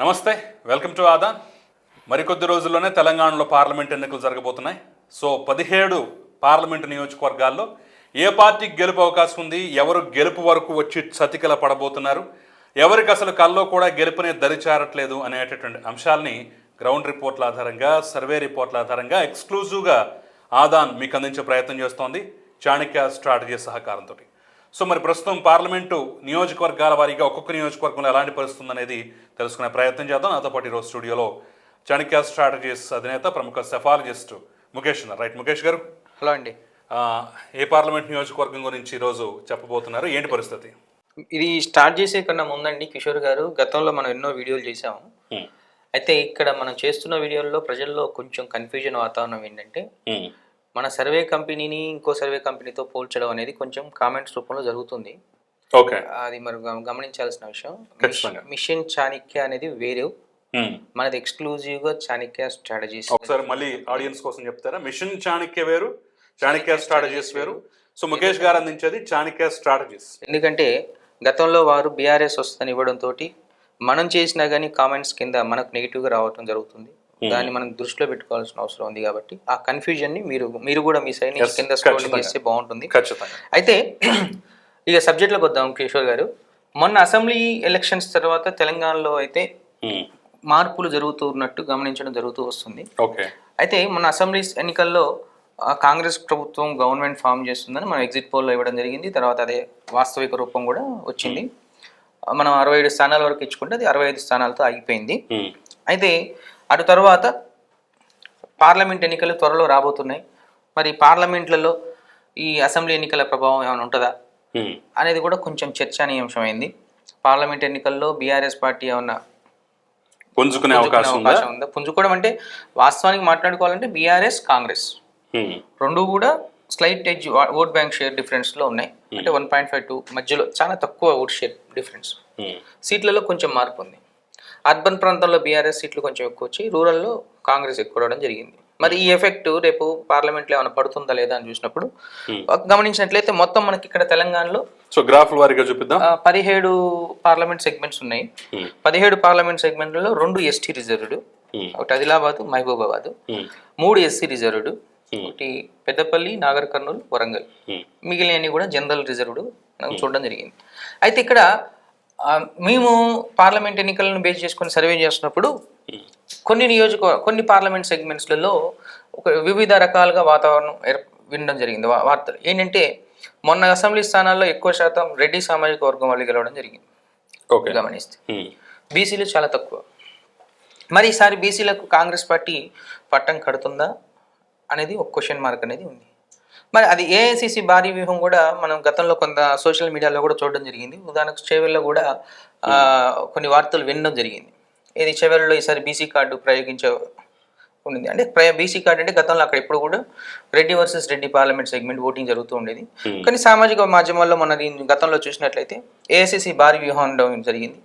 నమస్తే welcome to Aadan మరికొద్ది రోజుల్లోనే తెలంగాణలో పార్లమెంట్ ఎన్నికలు జరగబోతున్నాయి. సో పదిహేడు పార్లమెంటు నియోజకవర్గాల్లో ఏ పార్టీకి గెలుపు అవకాశం ఉంది ఎవరు గెలుపు వరకు వచ్చి సతికిల పడబోతున్నారు ఎవరికి అసలు కల్లో కూడా గెలుపునే దరిచారట్లేదు అనేటటువంటి అంశాలని గ్రౌండ్ రిపోర్ట్ల ఆధారంగా సర్వే రిపోర్ట్ల ఆధారంగా ఎక్స్క్లూజివ్గా ఆదాన్ మీకు అందించే ప్రయత్నం చేస్తోంది. చాణక్య స్ట్రాటజీ సహకారంతో సో మరి ప్రస్తుతం పార్లమెంటు నియోజకవర్గాల వారీగా ఒక్కొక్క నియోజకవర్గంలో ఎలాంటి పరిస్థితి ఉందనేది తెలుసుకునే ప్రయత్నం చేద్దాం. నాతో పాటు ఈరోజు స్టూడియోలో చాణక్య స్ట్రాటజీస్ అధినేత ప్రముఖ సెఫాలజిస్ట్ ముఖేష్ ఉన్నారు. రైట్ ముఖేష్ గారు. హలో అండి. ఏ పార్లమెంట్ నియోజకవర్గం గురించి ఈరోజు చెప్పబోతున్నారు? ఏంటి పరిస్థితి? ఇది స్టార్ట్ చేసే కన్నా ముందండి కిషోర్ గారు. గతంలో మనం ఎన్నో వీడియోలు చేసాము అయితే ఇక్కడ మనం చేస్తున్న వీడియోల్లో ప్రజల్లో కొంచెం కన్ఫ్యూజన్ వాతావరణం ఏంటంటే మన సర్వే కంపెనీని ఇంకో సర్వే కంపెనీతో పోల్చడం అనేది కొంచెం కామెంట్స్ రూపంలో జరుగుతుంది. ఓకే. అది మరి గమ- గమనించాల్సిన విషయం. మిషన్ చాణక్య అనేది వేరే. మనది ఎక్స్క్లూజివ్గా చాణక్య స్ట్రాటజీస్. ఒకసారి మళ్ళీ ఆడియన్స్ కోసం చెప్తారా? మిషన్ చాణక్య వేరు చాణక్య స్ట్రాటజీస్ వేరు. సో ముఖేష్ గారు అందించేది చాణక్య స్ట్రాటజీస్. ఎందుకంటే గతంలో వారు బీఆర్ఎస్ వస్తుందని ఇవ్వడంతో మనం చేసినా కానీ కామెంట్స్ కింద మనకు నెగిటివ్గా రావటం జరుగుతుంది. దాన్ని మనం దృష్టిలో పెట్టుకోవాల్సిన అవసరం ఉంది కాబట్టి ఆ కన్ఫ్యూజన్ని మీరు మీరు కూడా మీ సైడ్ కింద స్క్రోలింగ్ ఖచ్చితంగా. చేస్తే బాగుంటుంది. అయితే ఇక సబ్జెక్ట్లోకి వద్దాం కిషోర్ గారు. మొన్న అసెంబ్లీ ఎలక్షన్స్ తర్వాత తెలంగాణలో అయితే మార్పులు జరుగుతున్నట్టు గమనించడం జరుగుతూ వస్తుంది. అయితే మన అసెంబ్లీ ఎన్నికల్లో కాంగ్రెస్ ప్రభుత్వం గవర్నమెంట్ ఫామ్ చేస్తుందని మనం ఎగ్జిట్ పోల్లో ఇవ్వడం జరిగింది. తర్వాత అదే వాస్తవిక రూపం కూడా వచ్చింది. మనం అరవై ఏడు స్థానాల వరకు ఇచ్చుకుంటే అది అరవై ఐదు స్థానాలతో ఆగిపోయింది. అయితే అటు తర్వాత పార్లమెంట్ ఎన్నికలు త్వరలో రాబోతున్నాయి. మరి పార్లమెంట్లలో ఈ అసెంబ్లీ ఎన్నికల ప్రభావం ఏమైనా ఉంటుందా? అనేది కూడా కొంచెం చర్చానీయాంశమైంది. పార్లమెంట్ ఎన్నికల్లో బీఆర్ఎస్ పార్టీ ఏమన్నా పుంజుకునే పుంజుకునే అవకాశం ఉందా? అవకాశం ఉందా? పుంజుకోవడం అంటే వాస్తవానికి మాట్లాడుకోవాలంటే బీఆర్ఎస్ కాంగ్రెస్. రెండు కూడా slight edge vote bank share డిఫరెన్స్లో ఉన్నాయి. అంటే వన్ పాయింట్ ఫైవ్ టూ మధ్యలో చాలా తక్కువ ఓట్ షేర్ డిఫరెన్స్. సీట్లలో కొంచెం మార్పు ఉంది అర్బన్ ప్రాంతంలో బీఆర్ఎస్ సీట్లు కొంచెం ఎక్కువ వచ్చి రూరల్లో కాంగ్రెస్ ఎక్కువ రావడం జరిగింది. మరి ఈ ఎఫెక్ట్ రేపు పార్లమెంట్లో ఏమైనా పడుతుందా లేదా అని చూసినప్పుడు గమనించినట్లయితే మొత్తం మనకి ఇక్కడ తెలంగాణలో సో గ్రాఫ్ల వారీగా చూపిద్దాం. పదిహేడు పార్లమెంట్ సెగ్మెంట్స్ ఉన్నాయి. పదిహేడు పార్లమెంట్ సెగ్మెంట్లలో రెండు ఎస్టీ రిజర్వ్డ్ ఒకటి ఆదిలాబాద్ మహబూబాబాద్. మూడు ఎస్సీ రిజర్వ్డ్ ఒకటి పెద్దపల్లి నాగర్ కర్నూలు వరంగల్. మిగిలినవి కూడా జనరల్ రిజర్వ్డ్ మనం చూడడం జరిగింది. అయితే ఇక్కడ మేము పార్లమెంట్ ఎన్నికలను బేస్ చేసుకొని సర్వే చేస్తున్నప్పుడు కొన్ని నియోజక కొన్ని పార్లమెంట్ సెగ్మెంట్స్లలో ఒక వివిధ రకాలుగా వాతావరణం వినడం జరిగింది. వార్తలు ఏంటంటే మొన్న అసెంబ్లీ స్థానాల్లో ఎక్కువ శాతం రెడ్డి సామాజిక వర్గం వాళ్ళు గెలవడం జరిగింది. ఓకే. గమనిస్తే. బీసీలు చాలా తక్కువ. మరి ఈసారి బీసీలకు కాంగ్రెస్ పార్టీ పట్టం కడుతుందా అనేది ఒక క్వశ్చన్ మార్క్ అనేది ఉంది. మరి అది ఏఐసిసి భారీ వ్యూహం కూడా మనం గతంలో కొంత సోషల్ మీడియాలో కూడా చూడడం జరిగింది. ఉదాహరణకు చేవెల్లో కూడా కొన్ని వార్తలు వినడం జరిగింది. ఇది చేవెల్లో ఈసారి బీసీ కార్డు ప్రయోగించే ఉండింది. అంటే బీసీ కార్డు అంటే గతంలో అక్కడ ఎప్పుడు కూడా Reddy versus Reddy parliament segment voting జరుగుతూ ఉండేది. కానీ సామాజిక మాధ్యమాల్లో మన గతంలో చూసినట్లయితే ఏఐసిసి భారీ వ్యూహం ఉండడం జరిగింది.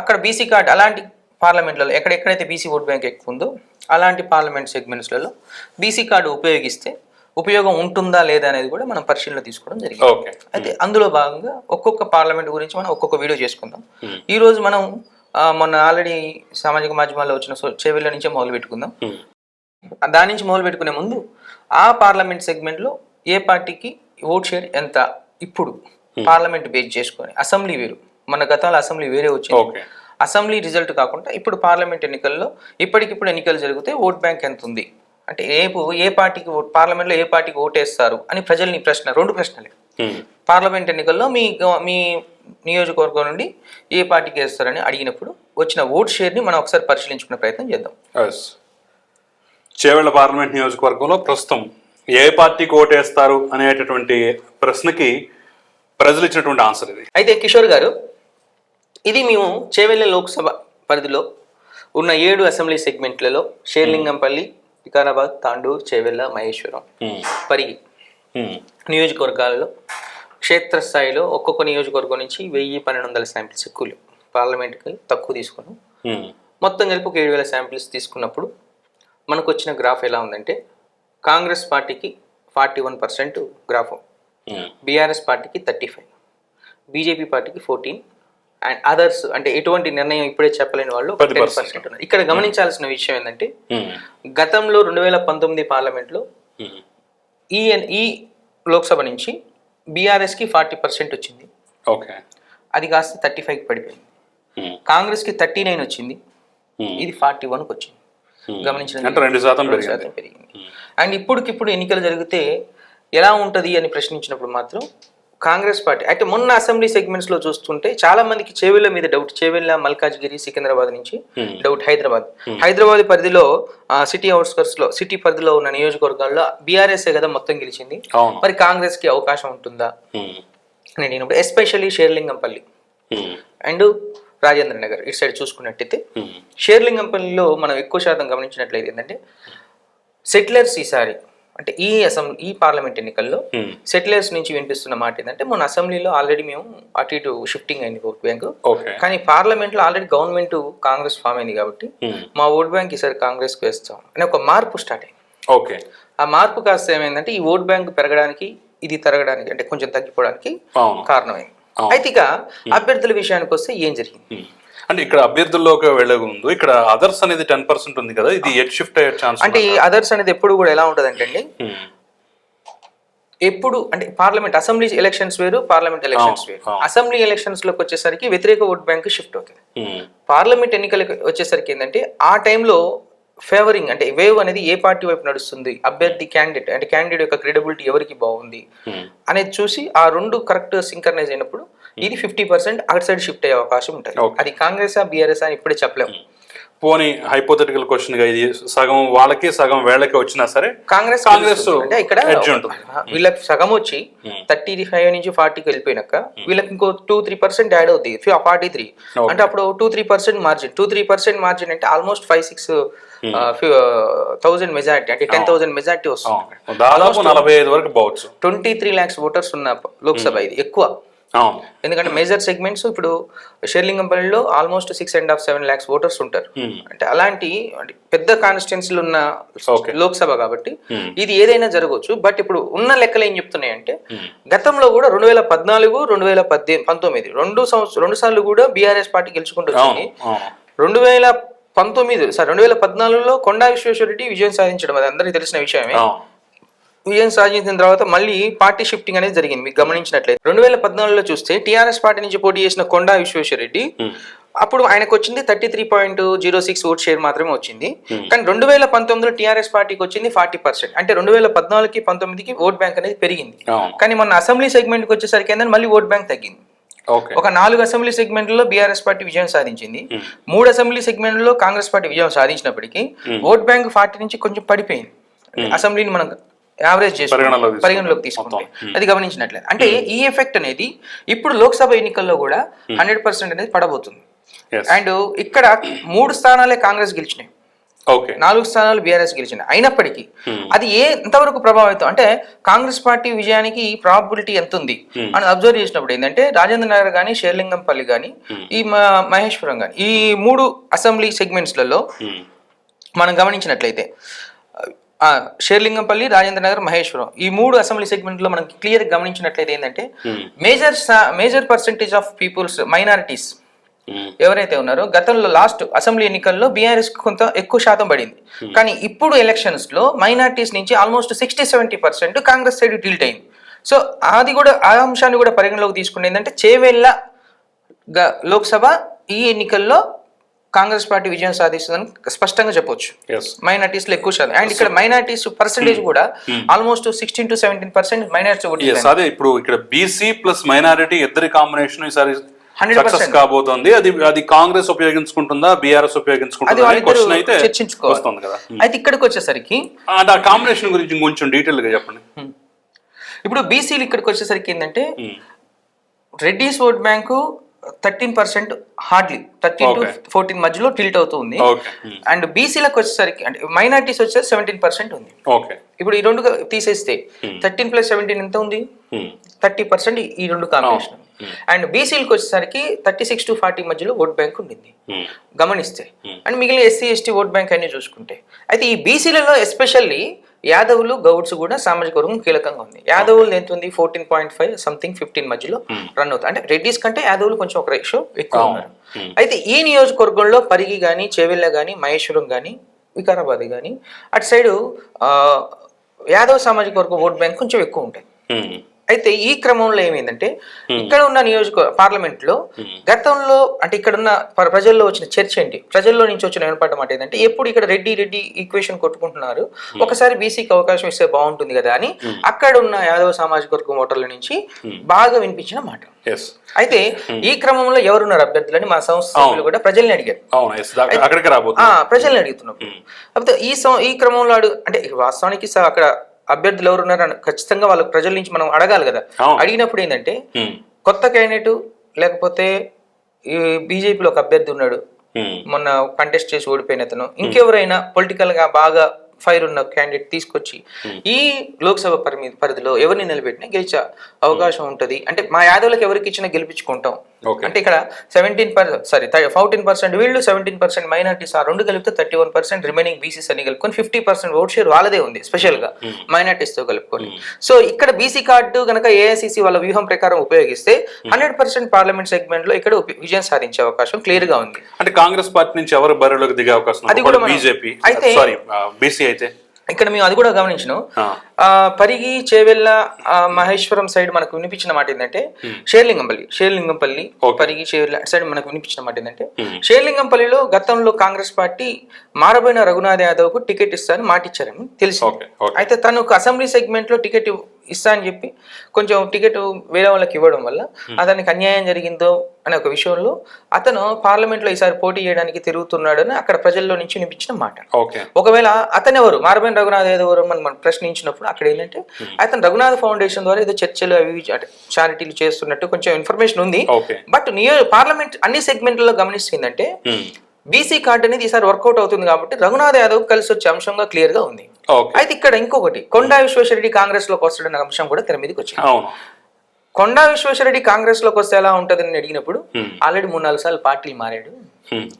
అక్కడ బీసీ కార్డ్ అలాంటి పార్లమెంట్లలో ఎక్కడెక్కడైతే బీసీ ఓట్ బ్యాంక్ ఎక్కువ ఉందో అలాంటి పార్లమెంట్ సెగ్మెంట్స్లలో బీసీ కార్డు ఉపయోగిస్తే ఉపయోగం ఉంటుందా లేదా అనేది కూడా మనం పరిశీలన తీసుకోవడం జరిగింది. అయితే అందులో భాగంగా ఒక్కొక్క పార్లమెంట్ గురించి మనం ఒక్కొక్క వీడియో చేసుకుందాం. ఈ రోజు మనం మొన్న ఆల్రెడీ సామాజిక మాధ్యమాల్లో వచ్చిన చెవిల నుంచే మొదలు పెట్టుకుందాం. దాని నుంచి మొదలు పెట్టుకునే ముందు ఆ పార్లమెంట్ సెగ్మెంట్లో ఏ పార్టీకి ఓట్ షేర్ ఎంత ఇప్పుడు పార్లమెంట్ బేస్ చేసుకొని అసెంబ్లీ వేరు. మన గతంలో అసెంబ్లీ వేరే వచ్చింది. అసెంబ్లీ రిజల్ట్ కాకుండా ఇప్పుడు పార్లమెంట్ ఎన్నికల్లో ఇప్పటికిప్పుడు ఎన్నికలు జరిగితే ఓట్ బ్యాంక్ ఎంత ఉంది? అంటే రేపు ఏ పార్టీకి పార్లమెంట్లో ఏ పార్టీకి ఓటేస్తారు అని ప్రజల్ని ప్రశ్న రెండు ప్రశ్నలే. పార్లమెంట్ ఎన్నికల్లో మీ మీ నియోజకవర్గం నుండి ఏ పార్టీకి వేస్తారని అడిగినప్పుడు వచ్చిన ఓట్ షేర్ని మనం ఒకసారి పరిశీలించుకునే ప్రయత్నం చేద్దాం. ఎస్. చేవెళ్ళ పార్లమెంట్ నియోజకవర్గంలో ప్రస్తుతం ఏ పార్టీకి ఓటేస్తారు అనేటటువంటి ప్రశ్నకి ప్రజలు ఇచ్చినటువంటి ఆన్సర్ ఇది. అయితే కిషోర్ గారు ఇది మేము చేవెళ్ళ లోక్సభ పరిధిలో ఉన్న ఏడు అసెంబ్లీ సెగ్మెంట్లలో షేర్లింగంపల్లి వికారాబాద్ తాండూర్ చేవెళ్ళ మహేశ్వరం పరిగి నియోజకవర్గాలలో క్షేత్రస్థాయిలో ఒక్కొక్క నియోజకవర్గం నుంచి వెయ్యి పన్నెండు వందల శాంపిల్స్ ఎక్కువ లేవు. పార్లమెంట్కి తక్కువ తీసుకున్నాం. మొత్తం కలిపి ఒక ఏడు వేల శాంపిల్స్ తీసుకున్నప్పుడు మనకు వచ్చిన గ్రాఫ్ ఎలా ఉందంటే కాంగ్రెస్ పార్టీకి forty one percent graph. BRS పార్టీకి థర్టీ ఫైవ్. బీజేపీ పార్టీకి ఫోర్టీన్. అండ్ అదర్స్ అంటే ఎటువంటి నిర్ణయం ఇప్పుడే చెప్పలేని వాళ్ళు ఒక 10% 10% ఉన్నారు ఇక్కడ గమనించాల్సిన విషయం ఏంటంటే ఉమ్, గతంలో రెండు వేల పంతొమ్మిది పార్లమెంట్లో ఉమ్, ఈ ఈ లోక్సభ నుంచి బీఆర్ఎస్కి ఫార్టీ పర్సెంట్ వచ్చింది. ఓకే. అది కాస్త థర్టీ ఫైవ్కి పడిపోయింది. ఉమ్, కాంగ్రెస్కి థర్టీ నైన్ వచ్చింది. ఇది ఫార్టీ వన్కి వచ్చింది. గమనించిన రెండు శాతం పెరిగింది. అండ్ ఇప్పటికిప్పుడు ఎన్నికలు జరిగితే ఎలా ఉంటుంది అని ప్రశ్నించినప్పుడు మాత్రం కాంగ్రెస్ పార్టీ. అయితే మొన్న అసెంబ్లీ సెగ్మెంట్స్లో చూస్తుంటే చాలా మందికి చేవెళ్ళ మీద డౌట్ చేవెళ్ళ మల్కాజ్గిరి సికింద్రాబాద్ నుంచి డౌట్ హైదరాబాద్. హైదరాబాద్ పరిధిలో సిటీ అవుట్స్కర్ట్స్లో సిటీ పరిధిలో ఉన్న నియోజకవర్గాల్లో బీఆర్ఎస్ కదా మొత్తం గెలిచింది. మరి కాంగ్రెస్కి అవకాశం ఉంటుందా? నేను ఎస్పెషల్లీ షేర్లింగంపల్లి. అండ్ రాజేంద్ర నగర్ ఇటు సైడ్ చూసుకున్నట్టయితే షేర్లింగంపల్లిలో మనం ఎక్కువ శాతం గమనించినట్లయితే ఏంటంటే సెటిలర్స్ ఈసారి అంటే ఈ అసెంబ్లీ ఈ పార్లమెంట్ ఎన్నికల్లో సెటిలర్స్ నుంచి వినిపిస్తున్న మాట ఏంటంటే మన అసెంబ్లీలో ఆల్రెడీ మేము అటు ఇటు షిఫ్టింగ్ అయింది ఓట్ బ్యాంక్. కానీ పార్లమెంట్లో ఆల్రెడీ గవర్నమెంట్ కాంగ్రెస్ ఫామ్ అయింది కాబట్టి మా ఓట్ బ్యాంక్ ఈసారి కాంగ్రెస్కి వేస్తాం అనే ఒక మార్పు స్టార్ట్ అయింది. ఓకే. ఆ మార్పు కాస్త ఏమైందంటే ఈ ఓట్ బ్యాంక్ పెరగడానికి ఇది తరగడానికి అంటే కొంచెం తగ్గిపోవడానికి కారణమైంది. అయితే ఇక అభ్యర్థుల విషయానికి వస్తే ఏం జరిగింది. అంటే ఇక్కడ అభ్యర్థుల్లోకి వెళ్ళే ముందు ఇక్కడ అదర్స్ అనేది టెన్ పర్సెంట్ ఉంది కదా ఇది ఎట్ షిఫ్ట్ అయ్యే ఛాన్స్ అంటే ఈ అదర్స్ అనేది ఎప్పుడు కూడా ఎలా ఉంటుంది అంటే ఎప్పుడు అంటే పార్లమెంట్ అసెంబ్లీ ఎలక్షన్స్ వేరు పార్లమెంట్ ఎలక్షన్స్ వేరు. అసెంబ్లీ ఎలక్షన్స్లోకి వచ్చేసరికి వ్యతిరేక ఓట్ బ్యాంక్ షిఫ్ట్ అవుతుంది. పార్లమెంట్ ఎన్నికలకు వచ్చేసరికి ఏంటంటే ఆ టైంలో ఫేవరింగ్ అంటే వేవ్ అనేది ఏ పార్టీ వైపు నడుస్తుంది అభ్యర్థి క్యాండిడేట్ అంటే క్యాండిడేట్ యొక్క క్రెడిబిలిటీ ఎవరికి బాగుంది అనేది చూసి ఆ రెండు కరెక్ట్ సింకర్నైజ్ అయినప్పుడు ఇది ఫిఫ్టీ పర్సెంట్ అటు సైడ్ షిఫ్ట్ అయ్యే అవకాశం ఉంటుంది. అది కాంగ్రెస్ బీఆర్ఎస్ అని ఇప్పుడే చెప్పలేము పోనీ హైపోథెటికల్ క్వశ్చన్గా ఇది సగం వాళ్ళకి సగం వేళ్ళకి వచ్చినా సరే కాంగ్రెస్ కాంగ్రెస్. అంటే ఇక్కడ. వీళ్ళకి సగం వచ్చి థర్టీ ఫైవ్ నుంచి ఫార్టీకి వెళ్ళిపోయినాక వీళ్ళకి ఇంకో టూ త్రీ పర్సెంట్ యాడ్ అవుతుంది ఫార్టీ త్రీ. అంటే అప్పుడు two three percent margin two three percent margin అంటే almost five six thousand majority అంటే టెన్ థౌసండ్ మెజారిటీ వస్తుంది. దాదాపు నలభై ఐదు వరకు పోవచ్చు. ట్వంటీ త్రీ ల్యాక్స్ ఓటర్స్ ఉన్న లోక్సభ ఇది ఎక్కువ. ఎందుకంటే మేజర్ సెగ్మెంట్స్ ఇప్పుడు షేర్లింగంపల్లిలో almost six and half seven lakhs voters ఉంటారు. Hmm. అంటే అలాంటి పెద్ద కాన్స్టిట్యున్సీలు ఉన్న. లోక్సభ కాబట్టి Hmm. ఇది ఏదైనా జరగవచ్చు. బట్ ఇప్పుడు ఉన్న లెక్కలు ఏం చెప్తున్నాయంటే గతంలో కూడా రెండు వేల పద్నాలుగు రెండు వేల పద్దెనిమిది పంతొమ్మిది రెండు సంవత్సరం రెండు సార్లు కూడా బీఆర్ఎస్ పార్టీ గెలుచుకుంటూ వచ్చింది. అవును అవును. రెండు వేల పంతొమ్మిది సార్ రెండు వేల పద్నాలుగులో కొండా విశ్వేశ్వరరెడ్డి విజయం సాధించడం అది అందరికీ తెలిసిన విషయమే. విజయం సాధించిన తర్వాత మళ్ళీ పార్టీ షిఫ్టింగ్ అనేది జరిగింది మీకు గమనించినట్లయితే. రెండు వేల పద్నాలుగులో చూస్తే టీఆర్ఎస్ పార్టీ నుంచి పోటీ చేసిన కొండా విశ్వేశ్వరరెడ్డి అప్పుడు ఆయనకు వచ్చింది thirty three point zero six vote share మాత్రమే వచ్చింది. కానీ రెండు వేల పంతొమ్మిదిలో టీఆర్ఎస్ పార్టీకి వచ్చింది ఫార్టీ పర్సెంట్. అంటే రెండు వేల పద్నాలుగుకి పంతొమ్మిదికి ఓట్ బ్యాంక్ అనేది పెరిగింది. కానీ మొన్న అసెంబ్లీ సెగ్మెంట్కి వచ్చేసరికి ఏంటంటే మళ్ళీ ఓట్ బ్యాంక్ తగ్గింది. ఒక నాలుగు అసెంబ్లీ సెగ్మెంట్లలో బీఆర్ఎస్ పార్టీ విజయం సాధించింది. మూడు అసెంబ్లీ సెగ్మెంట్లో కాంగ్రెస్ పార్టీ విజయం సాధించినప్పటికీ ఓట్ బ్యాంక్ ఫార్టీ నుంచి కొంచెం పడిపోయింది. అసెంబ్లీని మనం యావరేజ్ చేసి పరిగణలోకి తీసుకుంటే. అది గమనించినట్లేదు అంటే ఈ ఎఫెక్ట్ అనేది ఇప్పుడు లోక్సభ ఎన్నికల్లో కూడా హండ్రెడ్ పర్సెంట్ అనేది పడబోతుంది. అండ్ ఇక్కడ మూడు స్థానాలే కాంగ్రెస్ గెలిచినాయి. ఓకే. నాలుగు స్థానాలు బీఆర్ఎస్ గెలిచినాయి. అయినప్పటికీ అది ఏ ఎంతవరకు ప్రభావితం? అంటే కాంగ్రెస్ పార్టీ విజయానికి ప్రాబిలిటీ ఎంత ఉంది? అని అబ్జర్వ్ చేసినప్పుడు ఏంటంటే రాజేంద్ర నగర్ కానీ షేర్లింగంపల్లి కానీ ఈ మహేశ్వరం కానీ ఈ మూడు అసెంబ్లీ సెగ్మెంట్స్లలో మనం గమనించినట్లయితే షేర్లింగంపల్లి రాజేంద్ర నగర్ మహేశ్వరం. ఈ మూడు అసెంబ్లీ సెగ్మెంట్లో మనం క్లియర్ గమనించినట్లయితే ఏంటంటే major major percentage of peoples minorities ఎవరైతే ఉన్నారో గతంలో లాస్ట్ అసెంబ్లీ ఎన్నికల్లో బీఆర్ఎస్ కొంత ఎక్కువ శాతం పడింది. కానీ ఇప్పుడు ఎలక్షన్స్లో మైనార్టీస్ నుంచి almost sixty seventy percent Congress side tilt అయింది. సో అది కూడా ఆ అంశాన్ని కూడా పరిగణలోకి తీసుకుంటే ఏంటంటే చేవెళ్ళ గ- లోక్సభ ఈ ఎన్నికల్లో కాంగ్రెస్ పార్టీ విజయం సాధిస్తుందని స్పష్టంగా చెప్పొచ్చు. మైనార్టీస్లో ఎక్కువ శాతం. అండ్ ఇక్కడ మైనార్టీస్ పర్సెంటేజ్ కూడా almost sixteen to seventeen percent minority yes అదే ఇప్పుడు ఇక్కడ బీసీ ప్లస్ మైనారిటీ ఇద్దరి కాంబినేషన్ ఈసారి 100% సక్సెస్ కాబోతోంది. అది అది కాంగ్రెస్ ఉపయోగించుకుంటుందా బీఆర్ఎస్ ఉపయోగించుకుంటుందా అయితే. వస్తుంది కదా. అయితే ఇక్కడికి వచ్చేసరికి ఆ కాంబినేషన్ గురించి కొంచెం డీటెయిల్గా చెప్పండి. ఇప్పుడు బీసీలు ఇక్కడికి వచ్చేసరికి ఏంటంటే Hmm. Reddys vote bank thirteen percent hardly thirteen to. Fourteen మధ్యలో టిల్ట్ అవుతుంది. ఓకే అండ్ బీసీలకు వచ్చేసరికి అంటే మైనార్టీస్ వచ్చేసరికి సెవెంటీన్ పర్సెంట్ ఉంది. ఇప్పుడు ఈ రెండు తీసేస్తే థర్టీన్ ప్లస్ సెవెంటీన్ ఎంత ఉంది? థర్టీ పర్సెంట్ ఈ రెండు కాంబినేషన్. అండ్ బీసీలకు వచ్చేసరికి థర్టీ సిక్స్ టు ఫార్టీ మధ్యలో ఓట్ బ్యాంక్ ఉండింది. గమనిస్తే. అండ్ మిగిలిన ఎస్సీ ఎస్టీ ఓట్ బ్యాంక్ అన్ని చూసుకుంటే. అయితే ఈ బీసీలలో ఎస్పెషల్లీ యాదవులు గౌడ్స్ కూడా సామాజిక వర్గం కీలకంగా ఉంది. యాదవులు ఎంత ఉంది fourteen point five something fifteen మధ్యలో రన్ అవుతుంది. అంటే రెడ్డిస్ కంటే యాదవులు కొంచెం ఒక రేషియో ఎక్కువ ఉన్నారు. అయితే ఈ నియోజకవర్గంలో పరిగి కానీ చేవెళ్ళ కానీ మహేశ్వరం కానీ వికారాబాద్ కానీ అటు సైడు యాదవ్ సామాజిక వర్గం ఓట్ బ్యాంక్ కొంచెం ఎక్కువ ఉంటాయి. ఉమ్, అయితే ఈ క్రమంలో ఏమైందంటే ఇక్కడ ఉన్న నియోజక పార్లమెంట్లో గతంలో అంటే ఇక్కడ ఉన్న ప్ర- ప్రజల్లో వచ్చిన చర్చ ఏంటి? ప్రజల్లో నుంచి వచ్చిన వినపడడం మాట ఏంటంటే ఎప్పుడు ఇక్కడ రెడ్డి రెడ్డి ఈక్వేషన్ కొట్టుకుంటున్నారు ఒకసారి బీసీకి అవకాశం ఇస్తే బాగుంటుంది కదా అని అక్కడ ఉన్న యాదవ సామాజిక వర్గం ఓటర్ల నుంచి బాగా వినిపించిన మాట. అయితే ఈ క్రమంలో ఎవరున్నారు అభ్యర్థులని మా సంస్థ సభ్యులు కూడా ప్రజల్ని అడిగారు. ప్రజల్ని అడుగుతున్నప్పుడు కాకపోతే ఈ ఈ క్రమంలో అడుగు అంటే వాస్తవానికి అక్కడ అభ్యర్థులు ఎవరున్నారు అని ఖచ్చితంగా వాళ్ళ ప్రజల నుంచి మనం అడగాలి కదా. అడిగినప్పుడు ఏంటంటే కొత్త క్యాండిడేట్ లేకపోతే ఈ బీజేపీలో ఒక అభ్యర్థి ఉన్నాడు. మొన్న కంటెస్ట్ చేసి ఓడిపోయిన అతను. ఇంకెవరైనా పొలిటికల్గా బాగా ఫైర్ ఉన్న క్యాండిడేట్ తీసుకొచ్చి ఈ లోక్సభ పరిమి పరిధిలో ఎవరిని నిలబెట్టినా గెలిచే అవకాశం ఉంటది. అంటే మా యాదవులకు ఎవరికి ఇచ్చినా గెలిపించుకుంటాం. అంటే ఇక్కడ seventeen percent sorry fourteen percent వీళ్ళు సెవెంటీన్ పర్సెంట్ మైనార్టీస్ ఆ రెండు కలిపితే thirty one percent remaining BCs అని కలుపుకొని ఫిఫ్టీ పర్సెంట్ ఓట్ షేర్ వాళ్ళదే ఉంది స్పెషల్గా మైనార్టీస్తో కలుపుకొని. సో ఇక్కడ బీసీ కార్డు కనుక ఏఐసిసి వాళ్ళ వ్యూహం ప్రకారం ఉపయోగిస్తే హండ్రెడ్ పర్సెంట్ పార్లమెంట్ సెగ్మెంట్లో ఇక్కడ విజయం సాధించే అవకాశం క్లియర్గా ఉంది. అంటే కాంగ్రెస్ పార్టీ నుంచి ఎవరు బరిలోకి దిగే అవకాశం అది కూడా బీజేపీ అయితే- బీసీ అయితే. ఇక్కడ మేము అది కూడా గమనించినాం. పరిగి చేవెళ్ళ మహేశ్వరం సైడ్ మనకు వినిపించిన మాట ఏంటంటే షేర్లింగంపల్లి. షేర్లింగంపల్లి. పరిగి చేవెళ్ళ సైడ్ మనకు వినిపించిన మాట ఏంటంటే షేర్లింగంపల్లిలో గతంలో కాంగ్రెస్ పార్టీ మారబోయిన రఘునాథ్ యాదవ్కు టికెట్ ఇస్తానని మాట ఇచ్చారని అయితే తను ఒక అసెంబ్లీ సెగ్మెంట్లో టికెట్ ఇస్తా అని చెప్పి కొంచెం టికెట్ వేరే వాళ్ళకి ఇవ్వడం వల్ల అతనికి అన్యాయం జరిగిందో అనే ఒక విషయంలో అతను పార్లమెంట్లో ఈసారి పోటీ చేయడానికి తిరుగుతున్నాడని అక్కడ ప్రజల్లో నుంచి వినిపించిన మాట. ఒకవేళ అతను ఎవరు? మారబైన రఘునాథ్ ఎవరు అని మనం ప్రశ్నించినప్పుడు అక్కడ ఏంటంటే అతను రఘునాథ్ ఫౌండేషన్ ద్వారా ఏదో చర్చలు అవి అంటే చారిటీలు చేస్తున్నట్టు కొంచెం ఇన్ఫర్మేషన్ ఉంది. బట్ నియో పార్లమెంట్ అన్ని సెగ్మెంట్లలో గమనిస్తుందంటే ఉమ్, బీసీ కార్డు అనేది ఈసారి వర్కౌట్ అవుతుంది కాబట్టి రఘునాథ్ యాదవ్ కలిసి వచ్చే అంశంగా క్లియర్గా ఉంది. అయితే ఇక్కడ ఇంకొకటి కొండా విశ్వేశ్వరరెడ్డి కాంగ్రెస్లోకి వస్తాడన్న అంశం కూడా తెర మీదకి వచ్చింది. కొండా విశ్వేశ్వరరెడ్డి కాంగ్రెస్లోకి వస్తే ఎలా ఉంటదని అడిగినప్పుడు. ఆల్రెడీ మూడు నాలుగు సార్లు పార్టీలు మారాడు.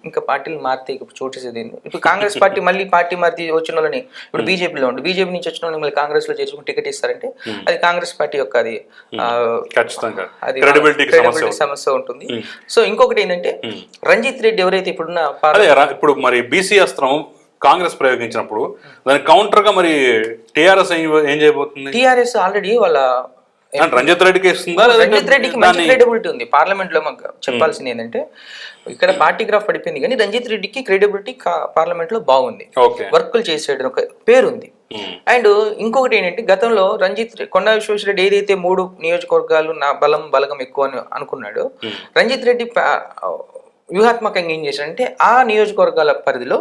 ఇంకా పార్టీలు మారితే ఇక చోటేసేది ఏంది? ఇప్పుడు కాంగ్రెస్ పార్టీ మళ్ళీ పార్టీ మారి వచ్చిన వాళ్ళని ఇప్పుడు బీజేపీలో ఉండి బీజేపీ నుంచి వచ్చిన వాళ్ళని మళ్ళీ కాంగ్రెస్లో చేర్చుకుని టికెట్ ఇస్తారంటే అది కాంగ్రెస్ పార్టీ యొక్క అది అది సమస్య ఉంటుంది. సో ఇంకొకటి ఏంటంటే రంజిత్ రెడ్డి ఎవరైతే ఇప్పుడున్న ఇప్పుడు మరి బీసీ అస్త్రం కాంగ్రెస్ ప్రయోగించినప్పుడు దానికి కౌంటర్గా మరి టిఆర్ఎస్ ఏం చేయబోతుంది? టీఆర్ఎస్ ఆల్రెడీ వాళ్ళ రంజిత్ రెడ్డికి ఇస్తుందా రంజిత్ రెడ్డికి మంచి క్రెడిబిలిటీ ఉంది. పార్లమెంట్లో మాకు చెప్పాల్సింది ఏంటంటే ఇక్కడ పార్టీ గ్రాఫ్ పడిపోయింది కానీ రంజిత్ రెడ్డికి క్రెడిబిలిటీ పార్లమెంట్లో బాగుంది. వర్కులు చేసేయడం ఒక పేరు ఉంది ఉమ్, అండ్ ఇంకొకటి ఏంటంటే గతంలో రంజిత్ కొండా విశ్వేశ్వరరెడ్డి ఏదైతే మూడు నియోజకవర్గాలు నా బలం బలగం ఎక్కువ అని అనుకున్నాడో రంజిత్ రెడ్డి వ్యూహాత్మకంగా ఏం చేశాడంటే ఆ నియోజకవర్గాల పరిధిలో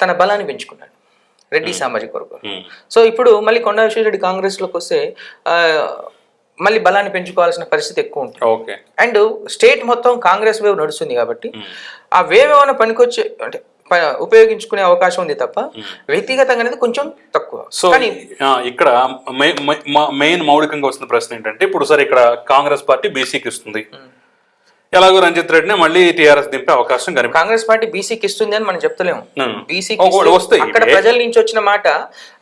తన బలాన్ని పెంచుకున్నాడు. రెడ్డి సామాజిక వర్గం. సో ఇప్పుడు మళ్ళీ కొండా విశ్వేశ్వరరెడ్డి కాంగ్రెస్లోకి వస్తే మళ్ళీ బలాన్ని పెంచుకోవాల్సిన పరిస్థితి ఎక్కువ ఉంటుంది. ఓకే. అండ్ స్టేట్ మొత్తం కాంగ్రెస్ వేవ్ నడుస్తుంది కాబట్టి ఆ వేవ్ ఏమైనా పనికొచ్చే అంటే ఉపయోగించుకునే అవకాశం ఉంది తప్ప వ్యక్తిగతంగా అనేది కొంచెం తక్కువ. సో ఇక్కడ మెయిన్ మౌలికంగా వస్తున్న ప్రశ్న ఏంటంటే ఇప్పుడు సరే ఇక్కడ కాంగ్రెస్ పార్టీ బీసీకి ఇస్తుంది. ఎలాగో రంజిత్ రెడ్డిని మళ్ళీ టీఆర్ఎస్ దింపే అవకాశం కనిపి కాంగ్రెస్ పార్టీ బీసీకి ఇస్తుంది అని మనం చెప్తలేము. ఒకవేళ వస్తాయి. అక్కడ ప్రజల నుంచి వచ్చిన మాట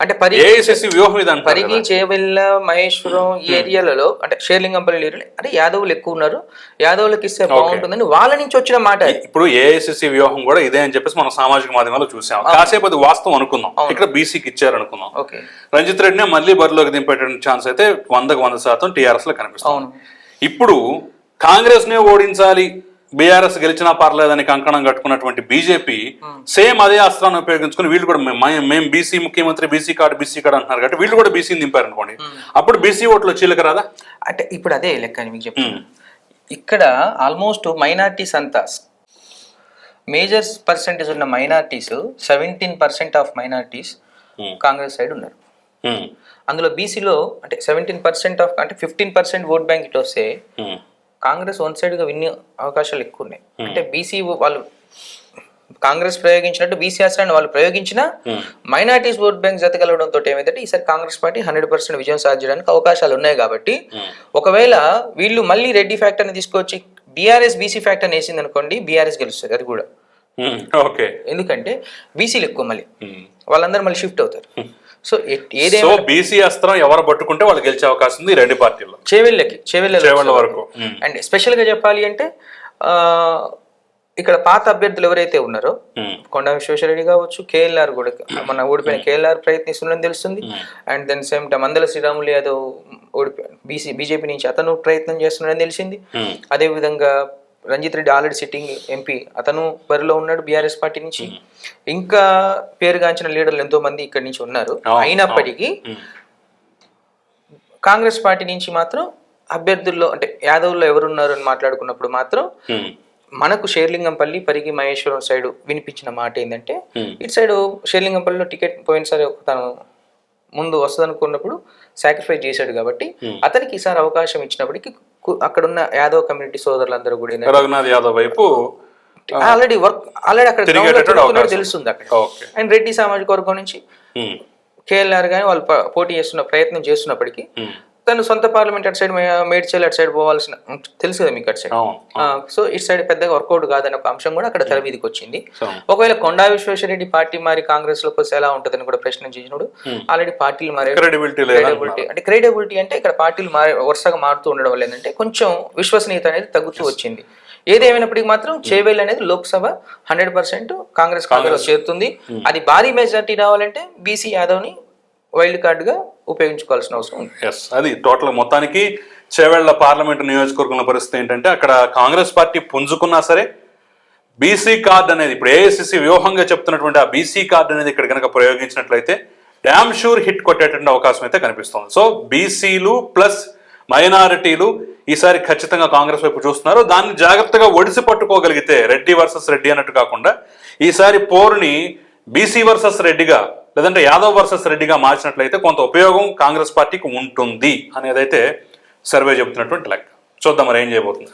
అంటే పరి ఏఐసిసి వ్యూహం ఇది పరిగి చేవెళ్ళ మహేశ్వరం ఈ ఏరియాలలో అంటే షేర్లింగంపల్లి ఏరియాలో అంటే యాదవులు ఎక్కువ ఉన్నారు. యాదవులకు ఇస్తే బాగుంటుందని వాళ్ళ నుంచి వచ్చిన మాట. ఇప్పుడు ఏఐసిసి వ్యూహం కూడా ఇదే అని చెప్పేసి మనం సామాజిక మాధ్యమాల్లో చూసాం. కాసేపు అది వాస్తవం అనుకుందాం. ఇక్కడ బీసీకి ఇచ్చారు అనుకుందాం రంజిత్ రెడ్డిని మళ్ళీ బరిలోకి దింపేటువంటి ఛాన్స్ అయితే వందకు వంద శాతం టీఆర్ఎస్లో కనిపిస్తుంది ఇప్పుడు కాంగ్రెస్ నే ఓడించాలి బీఆర్ఎస్ గెలిచినా పర్లేదని కంకణం కట్టుకున్నటువంటి బీజేపీ సేమ్ అదే అస్త్రాన్ని ఉపయోగించుకుని వీళ్ళు కూడా మేము- బీసీ ముఖ్యమంత్రి బీసీ కార్డు బీసీ కార్డు అంటున్నారు కాబట్టి వీళ్ళు కూడా బీసీని దింపారు అనుకోండి అప్పుడు బీసీ ఓట్లు చీలక రాదా? అంటే ఇప్పుడు అదే లెక్క మీకు చెప్తాను ఇక్కడ ఆల్మోస్ట్ మైనార్టీస్ అంతా మేజర్ పర్సెంటేజ్ ఉన్న minorities seventeen percent of minorities Hmm. Congress side ఉన్నారు. అందులో బీసీలో అంటే సెవెంటీన్ పర్సెంట్ ఆఫ్ అంటే ఫిఫ్టీన్ పర్సెంట్ ఓట్ బ్యాంక్ ఇటు వస్తే కాంగ్రెస్ వన్ సైడ్గా వినే అవకాశాలు ఎక్కువ ఉన్నాయి అంటే బీసీ వాళ్ళు కాంగ్రెస్ ప్రయోగించినట్టు బీసీ అసలు వాళ్ళు ప్రయోగించిన మైనార్టీస్ ఓట్ బ్యాంక్ జత కలవడంతో ఏమైందంటే ఈసారి కాంగ్రెస్ పార్టీ హండ్రెడ్ పర్సెంట్ విజయం సాధించడానికి అవకాశాలు ఉన్నాయి కాబట్టి ఒకవేళ వీళ్ళు మళ్ళీ రెడ్డి ఫ్యాక్టర్ని తీసుకొచ్చి బీఆర్ఎస్ బీసీ ఫ్యాక్టర్ని వేసింది అనుకోండి బీఆర్ఎస్ గెలుస్తుంది అది కూడా. ఓకే. ఎందుకంటే బీసీలు ఎక్కువ మళ్ళీ. వాళ్ళందరూ మళ్ళీ షిఫ్ట్ అవుతారు. సో సో బీసీ అస్త్రం ఎవరు పట్టుకుంటే వాళ్ళు గెలిచే అవకాశం ఉంది రెండు పార్టీల్లో. చేవెళ్ళకి చేవెళ్ళ వరకు. అండ్ స్పెషల్గా చెప్పాలి అంటే ఇక్కడ పాత అభ్యర్థులు ఎవరైతే ఉన్నారో ఉమ్. కొండా విశ్వేశ్వరరెడ్డి కావచ్చు కేఎల్ఆర్ కూడా మన ఓడిపోయిన కేఎల్ఆర్ ప్రయత్నిస్తున్నారని తెలుస్తుంది. అండ్ దెన్ సేమ్ టైం మందల శ్రీరాములు యాదవ్ ఓడిపోయి బీసీ బీజేపీ నుంచి అతను ప్రయత్నం చేస్తున్నాడని తెలిసింది. అదేవిధంగా Ranjith Reddy already sitting MP అతను బరిలో ఉన్నాడు బీఆర్ఎస్ పార్టీ నుంచి ఇంకా పేరుగాంచిన లీడర్లు ఎంతో మంది ఇక్కడి నుంచి ఉన్నారు అయినప్పటికీ. కాంగ్రెస్ పార్టీ నుంచి మాత్రం అభ్యర్థుల్లో అంటే యాదవ్లో ఎవరున్నారు అని మాట్లాడుకున్నప్పుడు మాత్రం. మనకు షేర్లింగంపల్లి పరిగి మహేశ్వరం సైడ్ వినిపించిన మాట ఏంటంటే. ఇటు సైడ్ షేర్లింగంపల్లిలో టికెట్ పోయినసారి తను ముందు వస్తుంది అనుకున్నప్పుడు సాక్రిఫైస్ చేశాడు కాబట్టి అతనికి ఈసారి అవకాశం ఇచ్చినప్పటికీ అక్కడున్న యాదవ్ కమ్యూనిటీ సోదరులందరూ కూడా రఘునాథ్ యాదవ్ వైపు ఆల్రెడీ వర్క్ ఆల్రెడీ అక్కడ. తెలుస్తుంది అక్కడ అండ్ రెడ్డి సామాజిక వర్గం నుంచి. కేఎల్ఆర్ కానీ వాళ్ళు పోటీ చేస్తున్న ప్రయత్నం చేస్తున్నప్పటికీ. తను సొంత పార్లమెంట్ అటు సైడ్ మేడ్చల్ అటు సైడ్ పోవాల్సిన తెలుసు కదా మీకు అటు సైడ్. సో ఇటు సైడ్ పెద్దగా వర్కౌట్ కాదనే ఒక అంశం కూడా అక్కడ తెర మీదకి వచ్చింది ఒకవేళ కొండా విశ్వేశ్వరరెడ్డి పార్టీ మారి కాంగ్రెస్లోకి వస్తే ఎలా ఉంటుందని కూడా ప్రశ్నించినప్పుడు ఆల్రెడీ పార్టీలు మారే క్రెడిబిలిటీ క్రెడిబిలిటీ అంటే క్రెడిబిలిటీ అంటే ఇక్కడ పార్టీలు మారే వరుసగా మారుతూ ఉండడం వల్ల ఏంటంటే కొంచెం విశ్వసనీయత అనేది తగ్గుతూ వచ్చింది. ఏదేమైనప్పటికీ మాత్రం చేవేల్ అనేది Lok Sabha hundred percent Congress Congress. చేరుతుంది. అది భారీ మెజార్టీ రావాలంటే బీసీ యాదవ్ని వైల్డ్ కార్డుగా ఉపయోగించుకోవాల్సిన అవసరం ఉంది. ఎస్ అది టోటల్ మొత్తానికి చేవేళ్ళ పార్లమెంటు నియోజకవర్గంలో పరిస్థితి ఏంటంటే అక్కడ కాంగ్రెస్ పార్టీ పుంజుకున్నా సరే బీసీ కార్డ్ అనేది ఇప్పుడు ఏఐసిసి వ్యూహంగా చెప్తున్నటువంటి ఆ బీసీ కార్డ్ అనేది ఇక్కడ కనుక ప్రయోగించినట్లయితే డ్యామ్ షూర్ హిట్ కొట్టేటువంటి అవకాశం అయితే కనిపిస్తుంది. సో బీసీలు ప్లస్ మైనారిటీలు ఈసారి ఖచ్చితంగా కాంగ్రెస్ వైపు చూస్తున్నారు. దాన్ని జాగ్రత్తగా ఒడిసి పట్టుకోగలిగితే రెడ్డి వర్సెస్ రెడ్డి అన్నట్టు కాకుండా ఈసారి పోరుని బీసీ వర్సెస్ రెడ్డిగా లేదంటే యాదవ్ వర్సెస్ రెడ్డిగా మార్చినట్లయితే కొంత ఉపయోగం కాంగ్రెస్ పార్టీకి ఉంటుంది అనేదైతే సర్వే చెబుతున్నటువంటి లెక్క. చూద్దాం మరి ఏం చేయబోతుంది.